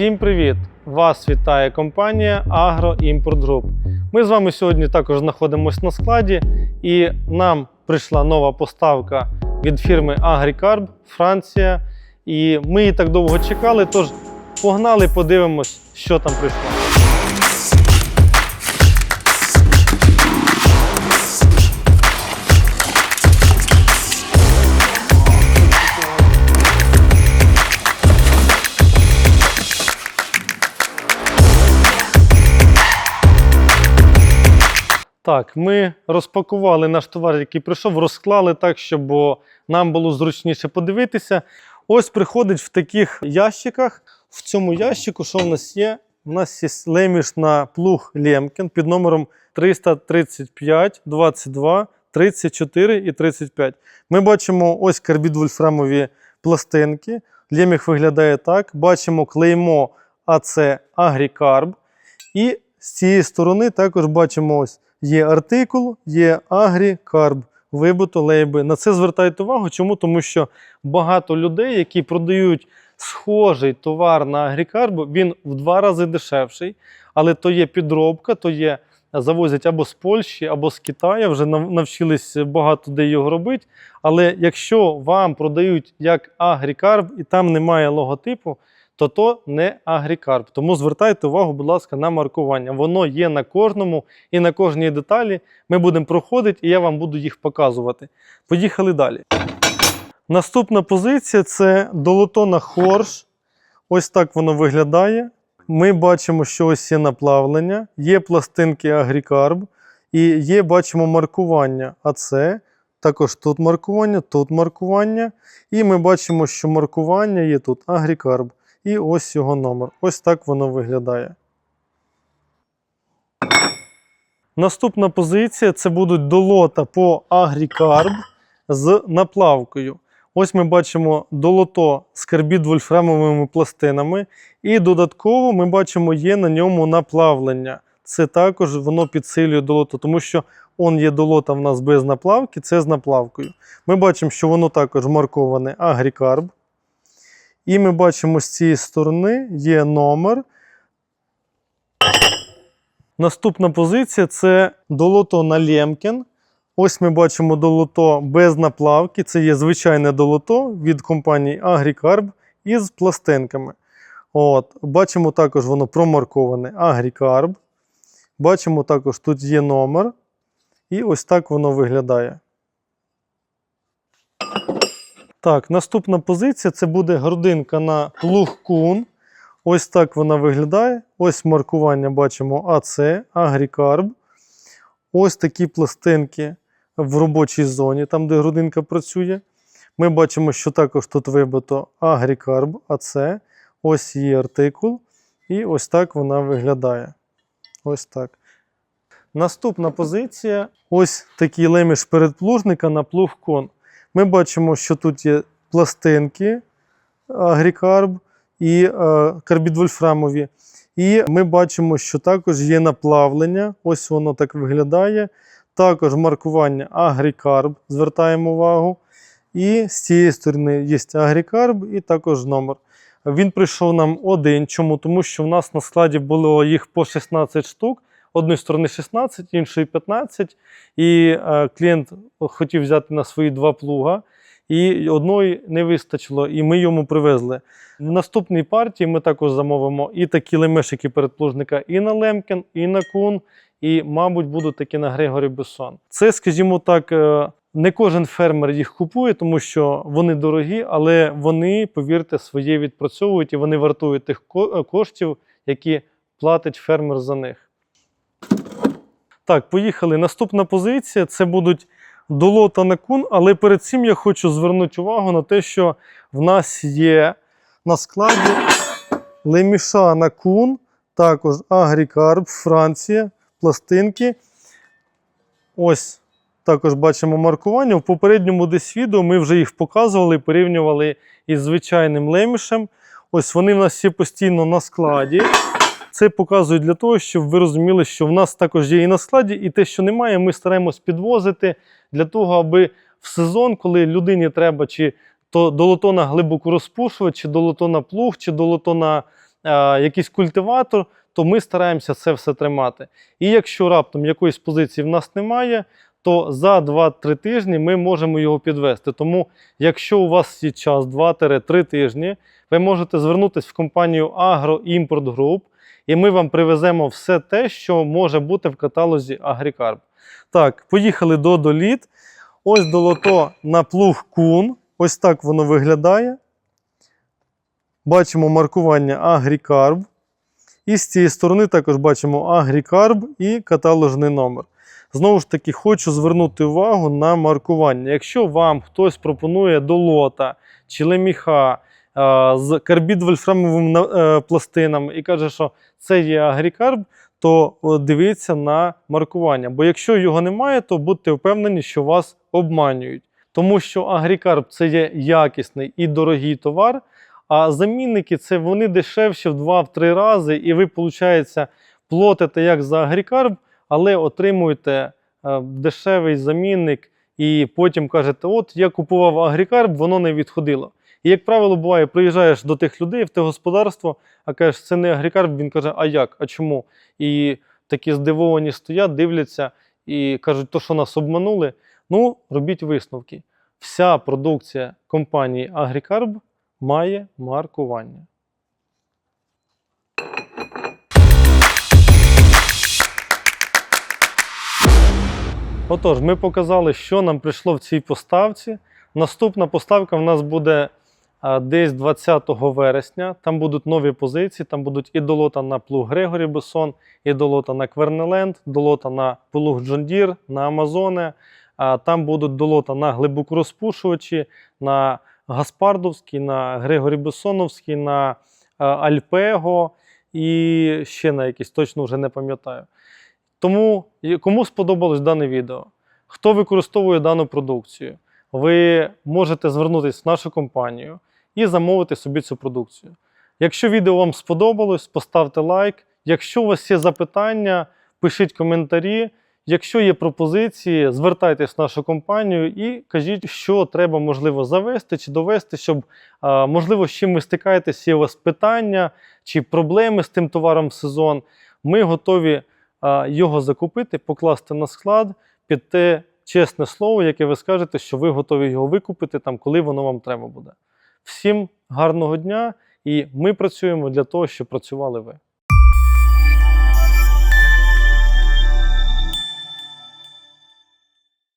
Всім привіт! Вас вітає компанія Agro Import Group. Ми з вами сьогодні також знаходимося на складі, і нам прийшла нова поставка від фірми Agricarb Франція. І ми її так довго чекали. Тож погнали, подивимось, що там прийшло. Так, ми розпакували наш товар, який прийшов, розклали так, щоб нам було зручніше подивитися. Ось приходить в таких ящиках. В цьому ящику, що в нас є? У нас є леміш на плуг Лемкін під номером 335, 22, 34 і 35. Ми бачимо ось карбід-вольфрамові пластинки. Леміх виглядає так. Бачимо клеймо АЦ Агрікарб. І з цієї сторони також бачимо ось є артикул, є агрікарб, вибито лейби. На це звертайте увагу. Чому? Тому що багато людей, які продають схожий товар на агрікарб, він в два рази дешевший, але то є підробка, то є. Завозять або з Польщі, або з Китаю, вже нав- навчились багато де його робити. Але якщо вам продають як агрікарб і там немає логотипу, то то не агрікарб. Тому звертайте увагу, будь ласка, на маркування. Воно є на кожному і на кожній деталі. Ми будемо проходити, і я вам буду їх показувати. Поїхали далі. Наступна позиція це долотона хорш. Ось так воно виглядає. Ми бачимо, що ось є наплавлення, є пластинки агрікарб і є, бачимо, маркування АЦ. Також тут маркування, тут маркування. І ми бачимо, що маркування є тут агрікарб. І ось його номер. Ось так воно виглядає. Наступна позиція це будуть долота по агрікарб з наплавкою. Ось ми бачимо долото з карбід-вольфрамовими пластинами, і додатково ми бачимо є на ньому наплавлення. Це також воно підсилює долото, тому що он є долота в нас без наплавки, це з наплавкою. Ми бачимо, що воно також марковане агрікарб. І ми бачимо з цієї сторони є номер. Наступна позиція це долото на Лємкін. Ось ми бачимо долото без наплавки. Це є звичайне долото від компанії Agricarb із пластинками. От. Бачимо також воно промарковане Agricarb. Бачимо також тут є номер. І ось так воно виглядає. Так, наступна позиція це буде грудинка на плугкун. Ось так вона виглядає. Ось маркування бачимо АЦ, Агрікарб. Ось такі пластинки в робочій зоні, там, де грудинка працює. Ми бачимо, що також тут вибито Агрікарб, АЦ. Ось її артикул. І ось так вона виглядає. Ось так. Наступна позиція ось такий леміш передплужника на плуг кон. Ми бачимо, що тут є пластинки агрікарб і е, карбідвольфрамові. І ми бачимо, що також є наплавлення. Ось воно так виглядає. Також маркування агрікарб, звертаємо увагу. І з цієї сторони є агрікарб і також номер. Він прийшов нам один. Чому? Тому що в нас на складі було їх по 16 штук. Одної сторони 16, іншої 15. І е, клієнт хотів взяти на свої два плуга, і одної не вистачило, і ми йому привезли. В наступній партії ми також замовимо і такі лемешики передплужника і на Лемкін, і на Кун, і, мабуть, будуть такі на Григорі Бессон. Це, скажімо так, е, не кожен фермер їх купує, тому що вони дорогі, але вони, повірте, своє відпрацьовують і вони вартують тих е, коштів, які платить фермер за них. Так, поїхали. Наступна позиція це будуть долота на кун, але перед цим я хочу звернути увагу на те, що в нас є на складі леміша на кун, також Агрікарб, Франція, пластинки. Ось також бачимо маркування. В попередньому десь відео ми вже їх показували, порівнювали із звичайним лемішем. Ось вони в нас є постійно на складі. Це показую для того, щоб ви розуміли, що в нас також є і на складі, і те, що немає, ми стараємось підвозити для того, аби в сезон, коли людині треба чи то долото на глибоку розпушувач, чи долото на плуг, чи долото на якийсь культиватор, то ми стараємося це все тримати. І якщо раптом якоїсь позиції в нас немає, то за 2-3 тижні ми можемо його підвести. Тому, якщо у вас є час 2-3 тижні, ви можете звернутися в компанію Агроімпорт Груп, і ми вам привеземо все те, що може бути в каталозі Агрікарб. Так, поїхали до доліт. Ось долото на плуг кун. Ось так воно виглядає. Бачимо маркування Агрікарб. І з цієї сторони також бачимо Агрікарб і каталожний номер. Знову ж таки, хочу звернути увагу на маркування. Якщо вам хтось пропонує долота чи леміха з карбід-вольфрамовими е, пластинами і каже, що це є агрікарб, то е, дивіться на маркування. Бо якщо його немає, то будьте впевнені, що вас обманюють. Тому що агрікарб це є якісний і дорогий товар, а замінники це вони дешевші в 2-3 рази, і ви, виходить, платите як за агрікарб, але отримуєте е, дешевий замінник, і потім кажете, от я купував агрікарб, воно не відходило. І, як правило, буває, приїжджаєш до тих людей в те господарство, а кажеш, це не агрікарб, він каже, а як? А чому? І такі здивовані стоять, дивляться і кажуть, то, що нас обманули. Ну, робіть висновки. Вся продукція компанії Агрікарб має маркування. Отож, ми показали, що нам прийшло в цій поставці. Наступна поставка в нас буде десь 20 вересня. Там будуть нові позиції, там будуть і долота на плуг Грегорі Бессон, і долота на Квернеленд, долота на плуг Джондір, на Амазоне. Там будуть долота на глибокорозпушувачі, на Гаспардовський, на Грегорі Бессоновський, на Альпего і ще на якийсь, точно вже не пам'ятаю. Тому кому сподобалось дане відео, хто використовує дану продукцію, ви можете звернутися в нашу компанію і замовити собі цю продукцію. Якщо відео вам сподобалось, поставте лайк. Якщо у вас є запитання, пишіть коментарі. Якщо є пропозиції, звертайтесь в нашу компанію і кажіть, що треба можливо завести чи довести, щоб можливо з чим ви стикаєтесь, є у вас питання чи проблеми з тим товаром в сезон. Ми готові його закупити, покласти на склад під те чесне слово, яке ви скажете, що ви готові його викупити там, коли воно вам треба буде. Всім гарного дня, і ми працюємо для того, щоб працювали ви.